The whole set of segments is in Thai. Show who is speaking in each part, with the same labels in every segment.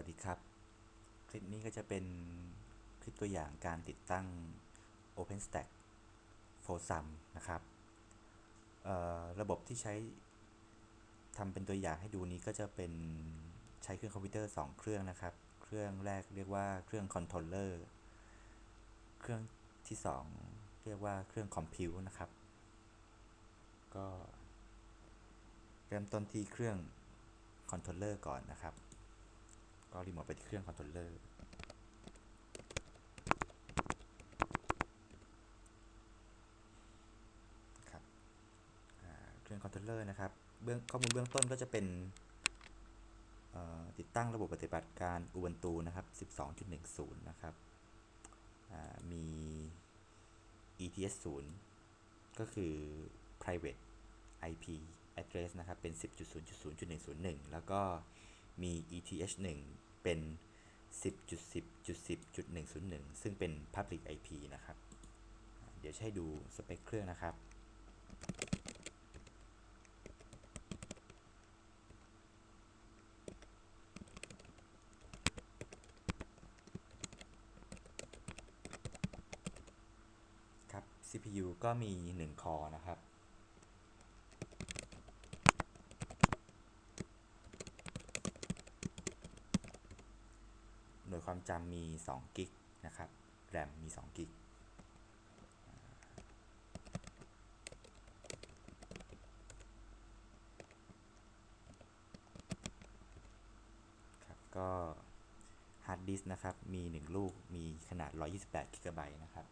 Speaker 1: วัสดีครับ คลิปนี้ก็จะเป็นคลิปตัวอย่างการติดตั้ง OpenStack for Sum นะครับ ระบบที่ใช้ทำเป็นตัวอย่างให้ดูนี้ก็จะเป็นใช้เครื่องคอมพิวเตอร์ 2 เครื่องนะครับ เครื่องแรกเรียกว่าเครื่องคอนโทรลเลอร์ เครื่องที่ 2 เรียกว่าเครื่องคอมพิวนะครับ ก็เริ่มต้นที่เครื่องคอนโทรลเลอร์ก่อนนะครับ ก็รีโมทไปที่เครื่องคอนโทรลเลอร์ครับเครื่องคอนโทรลเลอร์นะครับเบื้องข้อมูลเบื้องต้นก็จะเป็นติดตั้งระบบปฏิบัติการ Ubuntu นะครับ 12.10 นะครับ มี ETS 0 ก็คือ private IP address นะครับ เป็น 10.0.0.101 แล้วก็ มี ETH 1 เป็น 10.10.10.101 ซึ่งเป็น Public IP นะครับ เดี๋ยวให้ดูสเปคเครื่องนะครับ ครับ CPU ก็มี 1 คอนะครับ มี2กิกนะครับแรมมี2กิกครับก็ฮาร์ดดิสก์นะครับ มี 1 ลูกมีขนาด 128กิกะไบต์นะครับ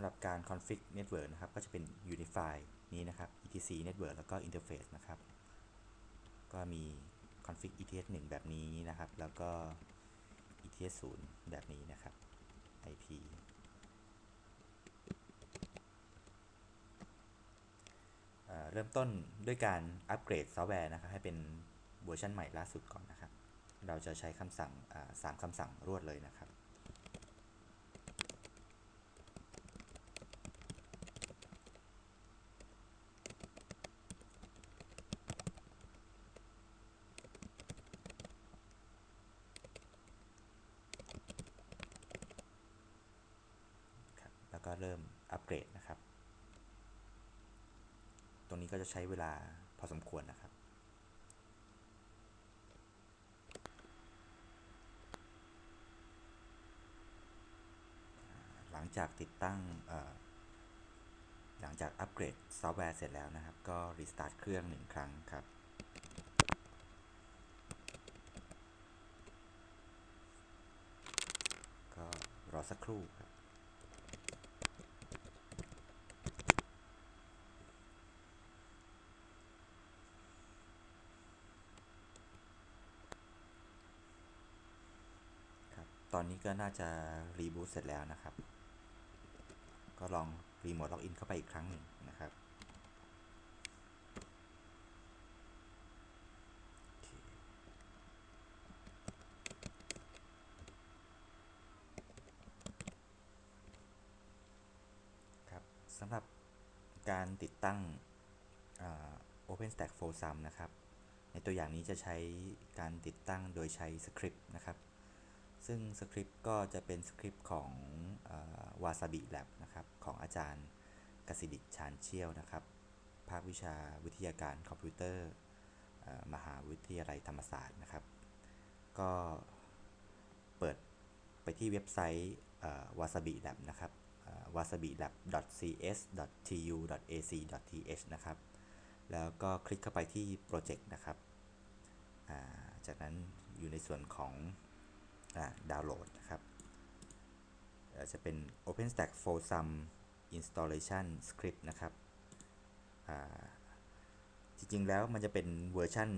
Speaker 1: ำหรับการ config network นะครับ ก็จะเป็น unify นี้นะครับ etc network แล้วก็ interface นะครับ ก็มี config eth 1แบบนี้นะครับ แล้วก็ eth 0แบบนี้นะครับ ip เเริ่มต้นด้วยการอัปเกรดซอฟต์แวร์นะครับ ให้เป็นเวอร์ชันใหม่ล่าสุดก่อนนะครับ เราจะใช้คำสั่งสามคำสั่งรวดเลยนะครับแล้วก็เริ่มอัปเกรดนะครับ ตรงนี้ก็จะใช้เวลาพอสมควรนะครับหลังจากติดตั้งหลังจากอัปเกรดซอฟต์แวร์เสร็จแล้วนะครับ ก็รีสตาร์ทเครื่องหนึ่งครั้งครับ ก็รอสักครู่ครับ ตอ นี้ก็น่าจะรีบูตเสร็จแล้วนะครับ ก็ลองรีโมทล็อกอินเข้าไปอีกครั้งหนึ่งนะครับ ครับสำหรับการติดตั้ง OpenStack for Sum นะครับ ในตัวอย่างนี้จะใช้การติดตั้งโดยใช้สคริปต์นะครับ ซึ่งสคริปต์ก็จะเป็นสคริปต์ของวาซาบิแลบนะครับ ของอาจารย์กสิดิชานเชี่ยวนะครับ ภาควิชาวิทยาการคอมพิวเตอร์มหาวิทยาลัยธรรมศาสตร์นะครับ ก็เปิดไปที่เว็บไซต์วาซาบิแลบนะครับ wasabilab.cs.tu.ac.th นะครับ แล้วก็คลิกเข้าไปที่โปรเจกต์นะครับ จากนั้นอยู่ในส่วนของ ดาวน์โหลดนะครับจะเป็น OpenStack for Sum Installation Script นะครับจริงๆ แล้วมันจะเป็นเวอร์ชัน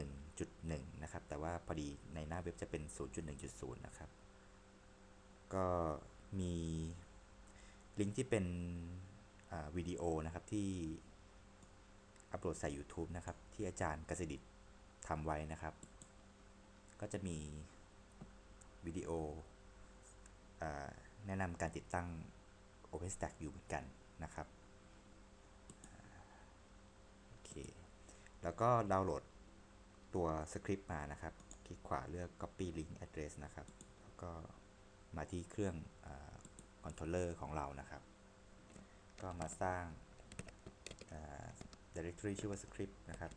Speaker 1: 0.1.1 นะครับ แต่ว่าพอดีในหน้าเว็บจะเป็น 0.1.0 นะครับ ก็มีลิงก์ที่เป็นวิดีโอนะครับที่อัปโหลดใส่ YouTube นะครับ ที่อาจารย์กสิดิตทำไว้นะครับ ก็จะมี วิดีโออแนะนำการติดตั้ง OpenStack อยู่เหมือนกันนะครับโอเคแล้วก็ดาวน์โหลดตัวสคริปต์มานะครับ คลิกขวาเลือก copy link address นะครับ แล้วก็มาที่เครื่องคอนโทรลเลอร์ของเรานะครับ ก็มาสร้าง directory ชื่อว่า script นะครับ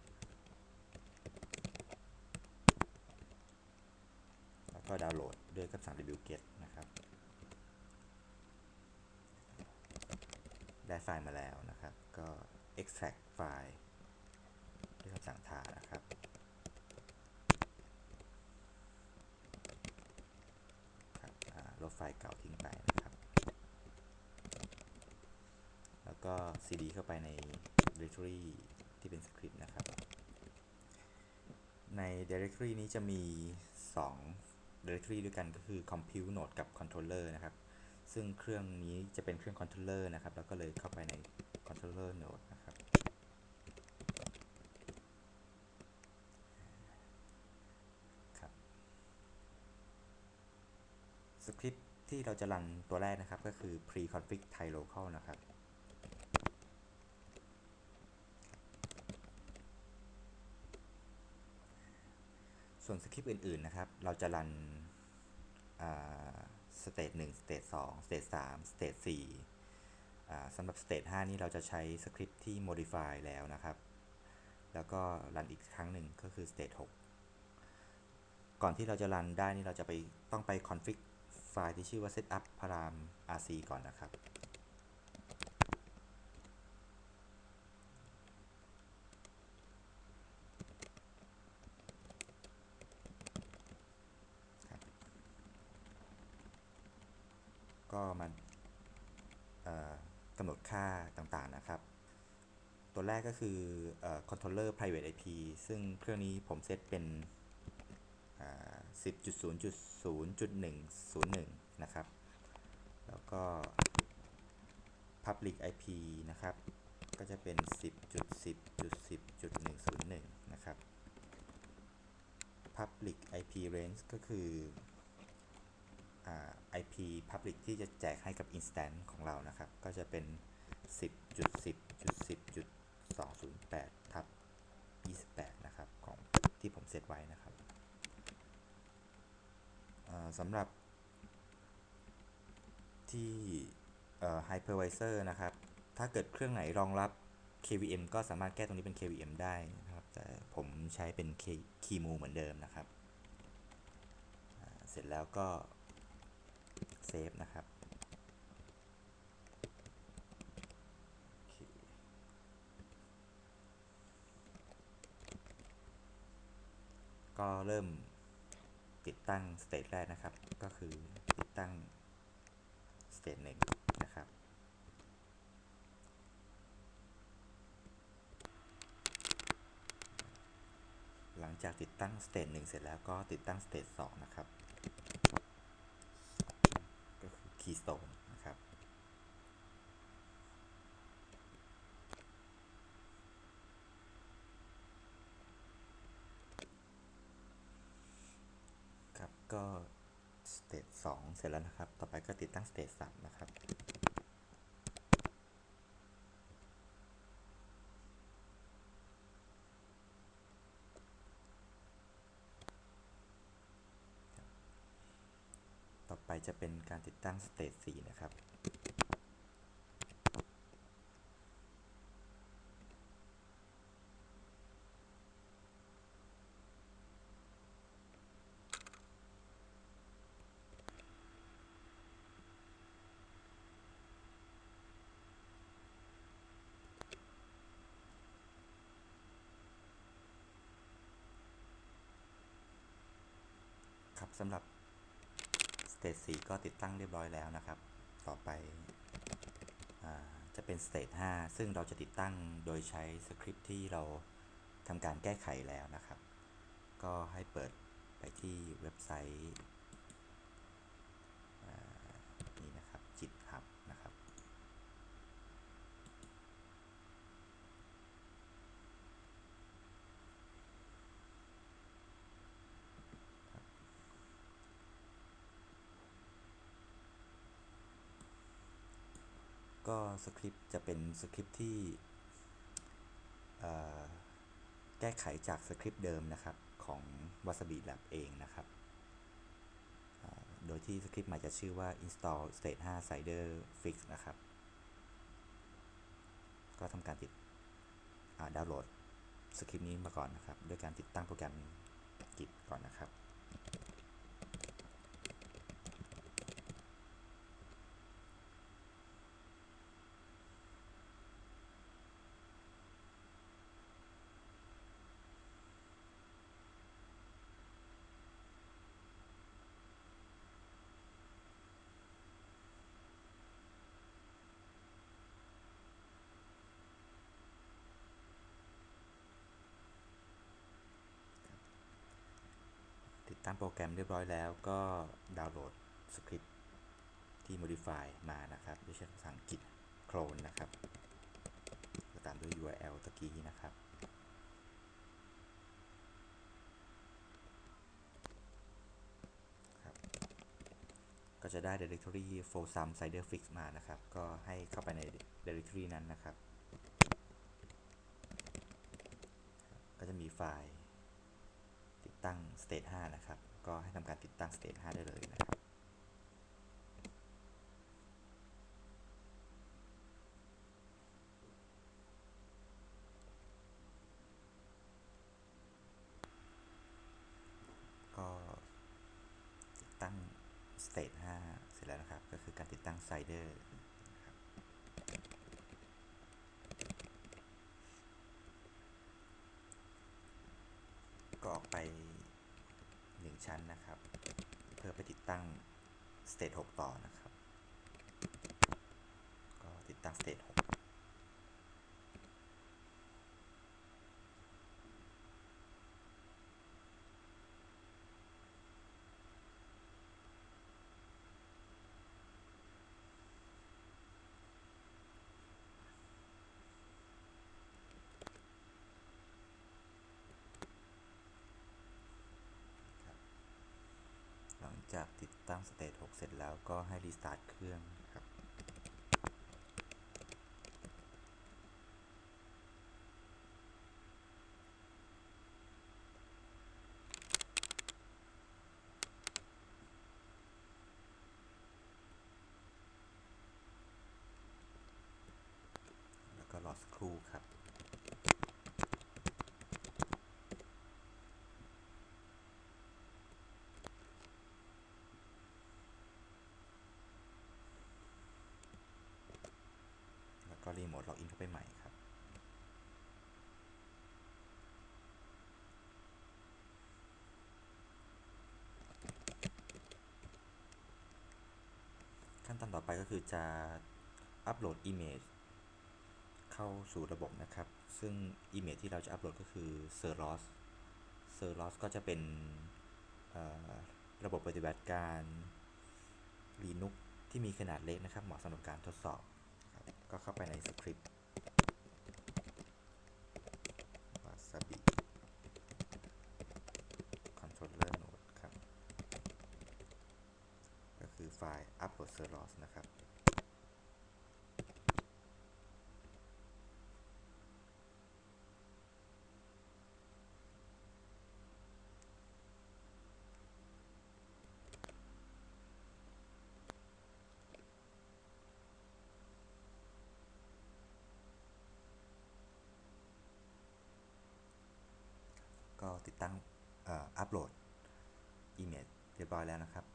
Speaker 1: แล้วก็ดาวน์โหลด ด้วยคำสั่ง wget นะครับ ได้ไฟล์มาแล้วนะครับ ก็ extract ไฟล์ด้วยคำสั่ง tar นะครับ ลบไฟล์เก่าทิ้งไปนะครับ แล้วก็ cd เข้าไปใน directory ที่เป็นสคริปต์นะครับ ใน directory นี้จะมี 2 directory ด้วยกันก็คือ compute node กับ controller นะครับ ซึ่งเครื่องนี้จะเป็นเครื่อง controller นะครับ แล้วก็เลยเข้าไปใน controller node นะครับสคริปต์ที่เราจะรันตัวแรกนะครับก็คือ pre-config thai local นะครับ ส่วนสคริปต์อื่น ๆ นะครับ เราจะรันสเตจ1สเตจ2สเตจ3สเตจ4สำหรับสเตจ5นี้เราจะใช้สคริปต์ที่ modify แล้วนะครับ แล้วก็รันอีกครั้งหนึ่งก็คือสเตจ6ก่อนที่เราจะรันได้นี่เราจะไปต้องไป config ไฟล์ที่ชื่อว่า setup พาราม rc ก่อนนะครับ ก็มันกำหนดค่าต่างๆนะครับ ตัวแรกก็ คือ controller private IP ซึ่งเครื่องนี้ผมเซตเป็น10.0.0.101 นะครับ แล้วก็ public IP นะครับ ก็จะเป็น 10.10.10.101 นะครับ public IP range ก็คือ IP public ที่จะแจกให้กับ instance ของเรานะครับ ก็จะเป็น 208ทับ28 นะครับ ของที่ผมเซตไว้นะครับสำหรับที่ hypervisor นะครับ ถ้าเกิดเครื่องไหนรองรับ KVM ก็สามารถแก้ตรงนี้เป็น KVM ได้นะครับ แต่ผมใช้เป็น Keymu เหมือนเดิมนะครับ เสร็จแล้วก็เซฟนะครับ ก็เริ่มติดตั้งสเตจแรกนะครับ ก็คือติดตั้งสเตจหนึ่งนะครับ หลังจากติดตั้งสเตจหนึ่งเสร็จแล้วก็ติดตั้งสเตจสองนะครับ ก็คือ Keystone นะครับครับ ก็สเตจ2เสร็จแล้วนะครับ ต่อไปก็ติดตั้งสเตจ3นะครับ ต่อไปจะเป็นการติดตั้งสเตจ4นะครับ สำหรับสเตจ4ก็ติดตั้งเรียบร้อยแล้วนะครับ ต่อไปจะเป็นสเตจ5ซึ่งเราจะติดตั้งโดยใช้สคริปที่เราทำการแก้ไขแล้วนะครับ ก็ให้เปิดไปที่เว็บไซต์นี่นะครับจิตฮับนะครับ ก็สคริปต์จะเป็นสคริปต์ที่แก้ไขจากสคริปต์เดิมนะครับของ Wasabi Lab เองนะครับ โดยที่สคริปต์ใหม่จะชื่อว่า install state 5 slider fix นะครับ ก็ทำการติดดาวน์โหลดสคริปต์นี้มาก่อนนะครับ ด้วยการติดตั้งโปรแกรม Git ก่อนนะครับ ตั้งโปรแกรมเรียบร้อยแล้วก็ดาวน์โหลดสคริปต์ที่ modify มานะครับด้วยใช้คำสั่ง git clone นะครับตามด้วย URL ตะกี้นะครับก็จะได้ directory f o r s u m cider fix มานะครับ ก็ให้เข้าไปใน directory นั้นนะครับ ก็จะมีไฟล์ ตั้ง state 5 นะครับ ก็ให้ทำการติดตั้ง state 5 ได้เลยนะครับก็ติดตั้ง state 5 เสร็จแล้วนะครับ ก็คือการติดตั้ง slider นะครับก็ออกไป ชั้นนะครับ เพื่อไปติดตั้ง state 6 ต่อนะครับ ก็ติดตั้ง state 6 หลัง จากติดตั้งสเตจ6เสร็จแล้วก็ให้รีสตาร์ทเครื่องครับ แล้วก็รอสักครู่ครับ แล้วก็รีโมทล็อกอินเข้าไปใหม่ครับ ขั้นตอนต่อไปก็คือจะอัปโหลด Image เข้าสู่ระบบนะครับ ซึ่ง Image ที่เราจะอัปโหลดก็คือ Serlos Serlos ก็จะเป็นระบบปฏิบัติการ Linux ที่มีขนาดเล็กนะครับ เหมาะสำหรับการทดสอบ ก็เข้าไปในสคริปต์ wasabi controller node ครับ ก็คือไฟล์ upload serlos นะครับ ก็ ติดตั้งอัปโหลด Image เรียบร้อยแล้วนะครับ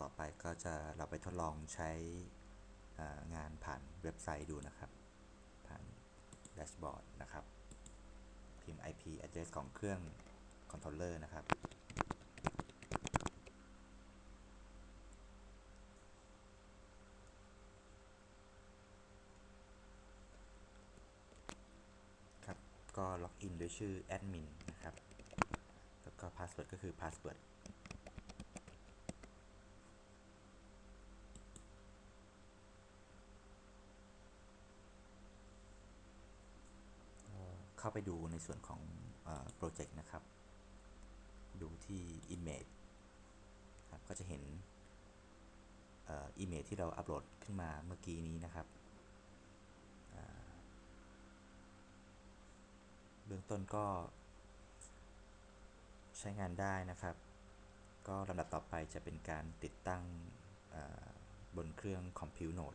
Speaker 1: ต่อไปก็จะเราไปทดลองใช้งานผ่านเว็บไซต์ดูนะครับ ผ่านแดชบอร์ดนะครับ พิมพ์ IP address ของเครื่อง controller นะครับครับก็ล็อกอินด้วยชื่อแอดมินนะครับ password ก็คือ password เข้าไปดูในส่วนของโปรเจกต์นะครับ ดูที่ image ครับก็จะเห็นอิเมจที่เราอัปโหลดขึ้นมาเมื่อกี้นี้นะครับ เบื้องต้นก็ ใช้งานได้นะครับ ก็ลำดับต่อไปจะเป็นการติดตั้งบนเครื่องคอมพิวโนด